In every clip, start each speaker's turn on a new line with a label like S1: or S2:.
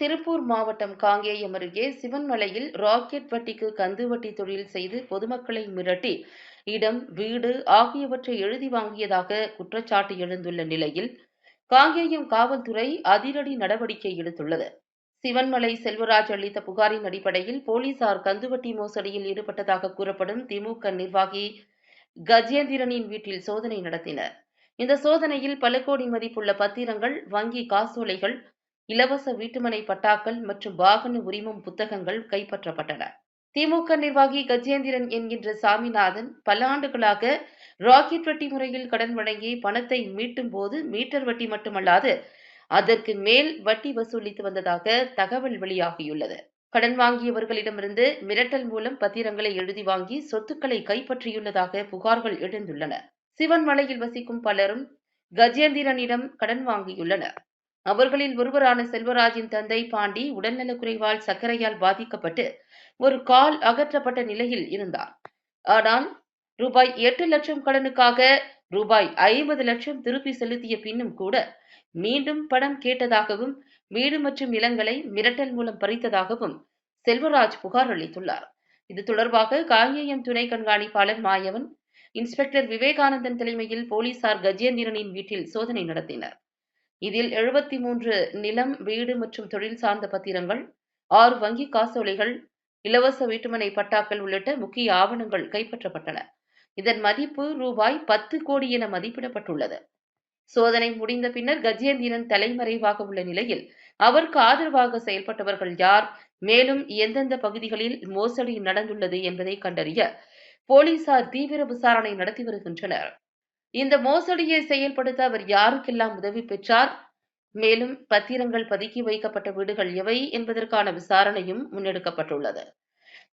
S1: திருப்பூர் மாவட்டம் காங்கேயம் அருகே சிவன்மலையில் ராக்கெட் வட்டிக்கு கந்து வட்டி தொழில் செய்து பொதுமக்களை மிரட்டி. இடம் வீடு ஆகியவற்றை எழுதி வாங்கியதாக குற்றச்சாட்டு எழுந்துள்ள நிலையில் காங்கேயம் காவல்துறை அதிரடி நடவடிக்கை எடுத்துள்ளது. சிவன்மலை செல்வராஜ் அளித்த புகாரின் அடிப்படையில் போலீசார் கந்துவட்டி மோசடியில் ஈடுபட்டதாக கூறப்படும் திமுக நிர்வாகி கஜேந்திரனின் வீட்டில் சோதனை நடத்தினர். இந்த சோதனையில் பல கோடி மதிப்புள்ள பத்திரங்கள் வங்கி காசோலைகள் இலவச வீட்டுமனை பட்டாக்கள் மற்றும் வாகன உரிமம் புத்தகங்கள் கைப்பற்றப்பட்டன. திமுக நிர்வாகி கஜேந்திரன் என்கின்ற சாமிநாதன் பல ஆண்டுகளாக ராக்கெட் வட்டி முறையில் கடன் வழங்கி பணத்தை மீட்டும் போது மீட்டர் வட்டி மட்டுமல்லாது அதற்கு மேல் வட்டி வசூலித்து வந்ததாக தகவல் வெளியாகியுள்ளது. கடன் வாங்கியவர்களிடமிருந்து மிரட்டல் மூலம் பத்திரங்களை எழுதி வாங்கி சொத்துக்களை கைப்பற்றியுள்ளதாக புகார்கள் எழுந்துள்ளன. சிவன்மலையில் வசிக்கும் பலரும் கஜேந்திரனிடம் கடன் வாங்கியுள்ளனர். அவர்களில் ஒருவரான செல்வராஜின் தந்தை பாண்டி உடல்நலக்குறைவால் சர்க்கரையால் பாதிக்கப்பட்டு ஒரு கால் அகற்றப்பட்ட நிலையில் இருந்தார். ஆனால் ரூபாய் எட்டு லட்சம் கடனுக்காக ரூபாய் ஐம்பது லட்சம் திருப்பி செலுத்திய பின்னும் கூட மீண்டும் பணம் கேட்டதாகவும் வீடு மற்றும் நிலங்களை மிரட்டல் மூலம் பறித்ததாகவும் செல்வராஜ் புகார் அளித்துள்ளார். இது தொடர்பாக காங்கேயம் துணை கண்காணிப்பாளர் மாயவன் இன்ஸ்பெக்டர் விவேகானந்தன் தலைமையில் போலீசார் கஜேந்திரனின் வீட்டில் சோதனை நடத்தினர். இதில் எழுபத்தி மூன்று நிலம் வீடு மற்றும் தொழில் சார்ந்த பத்திரங்கள் ஆறு வங்கி காசோலைகள் இலவச வீட்டுமனை பட்டாக்கள் உள்ளிட்ட முக்கிய ஆவணங்கள் கைப்பற்றப்பட்டன. இதன் மதிப்பு ரூபாய் பத்து கோடி என மதிப்பிடப்பட்டுள்ளது. சோதனை முடிந்த பின்னர் கஜேந்திரன் தலைமறைவாக உள்ள நிலையில் அவருக்கு ஆதரவாக செயல்பட்டவர்கள் யார் மேலும் எந்தெந்த பகுதிகளில் மோசடி நடந்துள்ளது என்பதை கண்டறிய போலீசார் தீவிர விசாரணை நடத்தி வருகின்றனர். இந்த மோசடியை செயல்படுத்த அவர் யாருக்கெல்லாம் உதவி பெற்றார்? மேலும் பத்திரங்கள் பதுக்கி வைக்கப்பட்ட வீடுகள் எவை என்பதற்கான விசாரணையும் முன்னெடுக்கப்பட்டுள்ளது.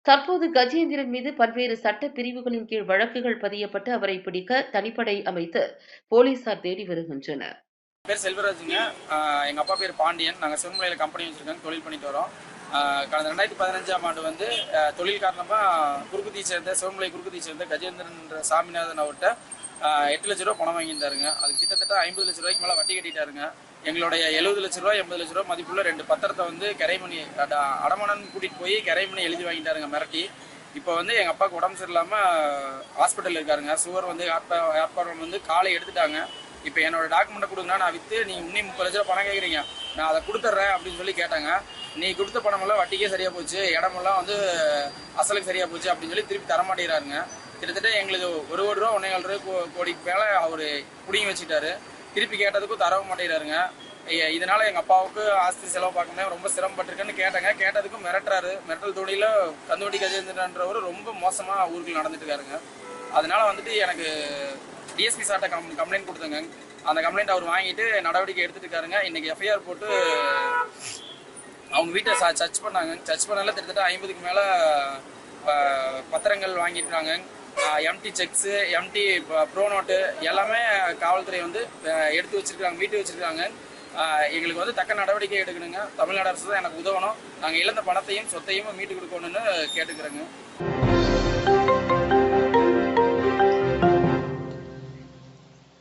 S1: தற்போது கஜேந்திரன் மீது பல்வேறு சட்ட பிரிவுகளின் கீழ் வழக்குகள் பதியப்பட்டு அவரை பிடிக்க தனிப்படை அமைத்து போலீசார் தேடி வருகின்றனர்.
S2: பேர் செல்வராஜுங்க. ஆஹ் எங்க அப்பா பேர் பாண்டியன். நாங்க சிவமலையில் கம்பெனி வச்சிருக்கோம். தொழில் பண்ணிட்டு வரோம். ஆஹ் கடந்த ரெண்டாயிரத்தி பதினஞ்சாம் ஆண்டு வந்து தொழில் காரணமா குறுக்குத்தி சேர்ந்த சிவமலை குறுக்குத்தி சேர்ந்த கஜேந்திரன் என்ற சாமிநாதன் அவர்கிட்ட எட்டு லட்ச ரூபா பணம் வாங்கியிருந்தாருங்க. அது கிட்டத்தட்ட ஐம்பது லட்ச ரூபாய்க்கு மேலே வட்டி கட்டிட்டாருங்க. எங்களுடைய எழுபது லட்ச ரூபா எண்பது லட்ச ரூபா மதிப்புள்ள ரெண்டு பத்திரத்தை வந்து கரைமணி அட- அடமானம் கூட்டிட்டு போய் கரைமணி எழுதி வாங்கிட்டாருங்க மிரட்டி. இப்போ வந்து எங்கள் அப்பாவுக்கு உடம்பு சரியில்லாமல் ஹாஸ்பிட்டலில் இருக்காருங்க. சுகர் வந்து ஹார்ட் ஹார்ட் ப்ராப்ளம் வந்து காலை எடுத்துட்டாங்க. இப்போ என்னோட டாக்குமெண்ட்டை கொடுங்க நான் விற்று நீங்கள் இன்னும் முப்பது லட்ச ரூபா பணம் கேட்குறீங்க நான் அதை கொடுத்துட்றேன் அப்படின்னு சொல்லி கேட்டாங்க. நீ கொடுத்த பணமெல்லாம் வட்டிக்கே சரியாக போச்சு இடமெல்லாம் வந்து அசலுக்கு சரியாக போச்சு அப்படின்னு சொல்லி திருப்பி தரமாட்டேங்கிறாருங்க. கிட்டத்தட்ட எங்களுக்கு ஒரு கோடி ரூபா ஒன்றே கால் ரூபா கோ- கோடிக்கு மேலே அவர் பிடிங்கி வச்சுட்டாரு திருப்பி கேட்டதுக்கும் தரவும் மாட்டேங்கிறாருங்க. இதனால எங்கள் அப்பாவுக்கு ஆஸ்தி செலவு பார்க்கணும் ரொம்ப சிரமப்பட்டிருக்கேன்னு கேட்டாங்க. கேட்டதுக்கும் மிரட்டுறாரு. மிரட்டல் தோணியில் கந்துவட்டி கஜேந்திரன்றவர் ரொம்ப மோசமாக ஊருக்கு நடந்துட்டு இருக்காருங்க. அதனால வந்துட்டு எனக்கு டிஎஸ்பி சார்ட்ட கம் கம்ப்ளைண்ட் கொடுத்தங்க. அந்த கம்ப்ளைண்ட் அவர் வாங்கிட்டு நடவடிக்கை எடுத்துட்டு இருக்காருங்க. இன்னைக்கு எஃப்ஐஆர் போட்டு அவங்க வீட்டை சர்ச் பண்ணாங்க. சர்ச் பண்ணல கிட்டத்தட்ட ஐம்பதுக்கு மேலே பத்திரங்கள் வாங்கியிருக்காங்க. Empty sex empty bro note எல்லாமே காவல்துறை வந்து எடுத்து வச்சிருக்காங்க வீட்டு வச்சிருக்காங்க. எங்களுக்கு வந்து தக்க நடவடிக்கை எடுக்கணுங்க. தமிழ்நாடு அரசு தான் எனக்கு உதவணும். நாங்கள் இழந்த பணத்தையும் சொத்தையும் மீட்டு கொடுக்கணும்னு கேட்டுக்கிறேங்க.